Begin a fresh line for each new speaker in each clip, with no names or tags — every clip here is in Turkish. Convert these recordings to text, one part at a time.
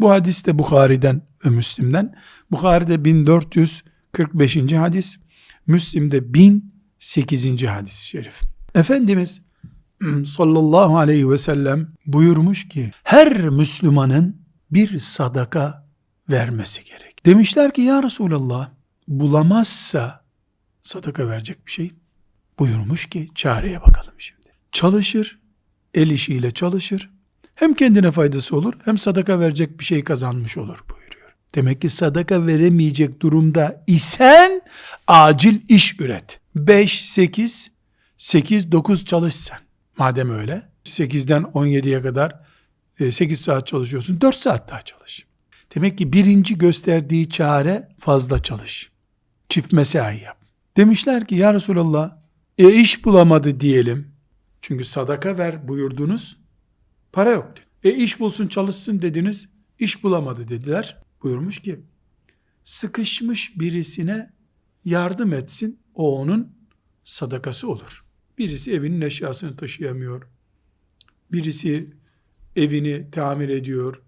Bu hadis de Bukhari'den ve Müslim'den. Bukhari'de 1445. hadis, Müslim'de 1008. hadis-i şerif. Efendimiz sallallahu aleyhi ve sellem buyurmuş ki her Müslümanın bir sadaka vermesi gerek. Demişler ki ya Resulallah bulamazsa sadaka verecek bir şey. Buyurmuş ki çareye bakalım şimdi. Çalışır, el işiyle çalışır. Hem kendine faydası olur hem sadaka verecek bir şey kazanmış olur buyuruyor. Demek ki sadaka veremeyecek durumda isen acil iş üret. 5, 8, 8, 9 çalış sen. Madem öyle 8'den 17'ye kadar 8 saat çalışıyorsun 4 saat daha çalış. Demek ki birinci gösterdiği çare fazla çalış. Çift mesai yap. Demişler ki ya Resulallah e iş bulamadı diyelim. Çünkü sadaka ver buyurdunuz. Para yok dedi. E iş bulsun çalışsın dediniz. iş bulamadı dediler. Buyurmuş ki sıkışmış birisine yardım etsin. O onun sadakası olur. Birisi evinin eşyasını taşıyamıyor. Birisi evini tamir ediyor.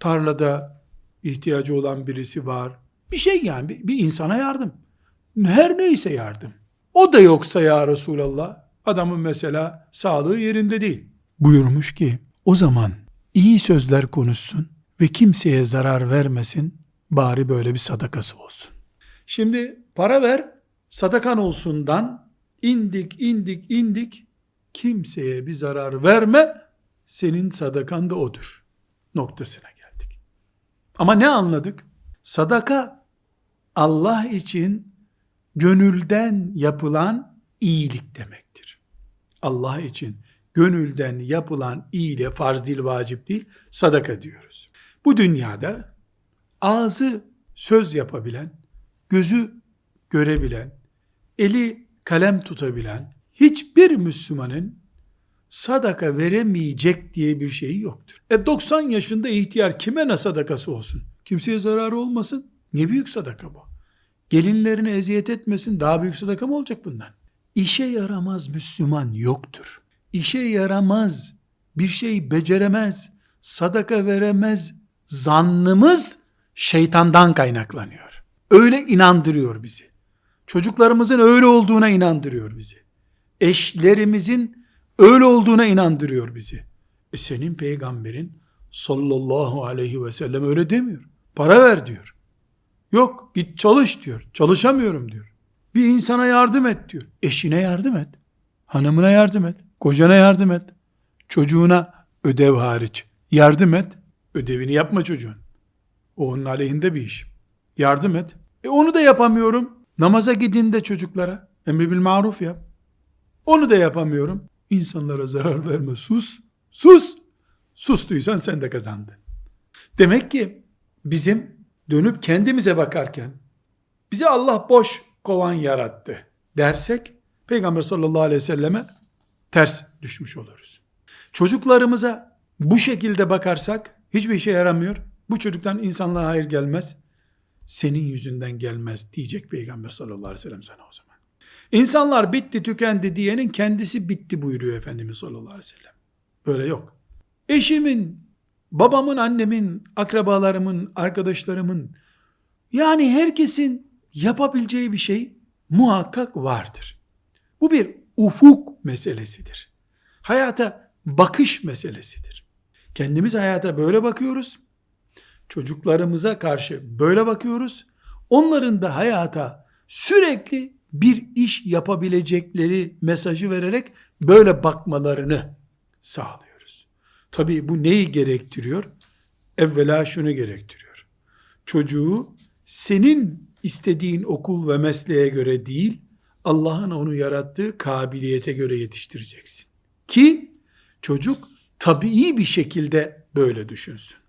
Tarlada ihtiyacı olan birisi var. Bir şey yani bir, bir insana yardım. Her neyse yardım. O da yoksa ya Resulallah adamın mesela sağlığı yerinde değil. Buyurmuş ki o zaman iyi sözler konuşsun ve kimseye zarar vermesin bari böyle bir sadakası olsun. Şimdi para ver sadakan olsundan indik indik indik kimseye bir zarar verme senin sadakan da odur noktasına geldik. Ama ne anladık? Sadaka Allah için gönülden yapılan iyilik demektir. Allah için gönülden yapılan iyiliğe farz değil, vacip değil, sadaka diyoruz. Bu dünyada ağzı söz yapabilen, gözü görebilen, eli kalem tutabilen hiçbir Müslümanın sadaka veremeyecek diye bir şeyi yoktur. E 90 yaşında ihtiyar kime ne sadakası olsun? Kimseye zararı olmasın. Ne büyük sadaka bu. Gelinlerine eziyet etmesin. Daha büyük sadaka mı olacak bundan? İşe yaramaz Müslüman yoktur. İşe yaramaz, bir şey beceremez, sadaka veremez zannımız şeytandan kaynaklanıyor. Öyle inandırıyor bizi. Çocuklarımızın öyle olduğuna inandırıyor bizi. Eşlerimizin öyle olduğuna inandırıyor bizi. E senin peygamberin sallallahu aleyhi ve sellem öyle demiyor. Para ver diyor. Yok git çalış diyor. Çalışamıyorum diyor. Bir insana yardım et diyor. Eşine yardım et. Hanımına yardım et. Kocana yardım et. Çocuğuna ödev hariç yardım et. Ödevini yapma çocuğun. O onun aleyhinde bir iş. Yardım et. E onu da yapamıyorum. Namaza gidin de çocuklara. Emri bil maruf yap. Onu da yapamıyorum. İnsanlara zarar verme. Sus. Sus. Sustuysan sen de kazandın. Demek ki bizim dönüp kendimize bakarken bize Allah boş kovan yarattı dersek Peygamber sallallahu aleyhi ve selleme ters düşmüş oluruz. Çocuklarımıza bu şekilde bakarsak hiçbir işe yaramıyor. Bu çocuktan insanlığa hayır gelmez. Senin yüzünden gelmez diyecek Peygamber sallallahu aleyhi ve sellem sana o zaman. İnsanlar bitti tükendi diyenin kendisi bitti buyuruyor Efendimiz sallallahu aleyhi ve sellem. Böyle yok. Eşimin, babamın, annemin, akrabalarımın, arkadaşlarımın yani herkesin yapabileceği bir şey muhakkak vardır. Bu bir ufuk meselesidir. Hayata bakış meselesidir. Kendimiz hayata böyle bakıyoruz. Çocuklarımıza karşı böyle bakıyoruz. Onların da hayata sürekli bir iş yapabilecekleri mesajı vererek böyle bakmalarını sağlıyoruz. Tabii bu neyi gerektiriyor? Evvela şunu gerektiriyor. Çocuğu senin istediğin okul ve mesleğe göre değil, Allah'ın onu yarattığı kabiliyete göre yetiştireceksin. Ki çocuk tabii bir şekilde böyle düşünsün.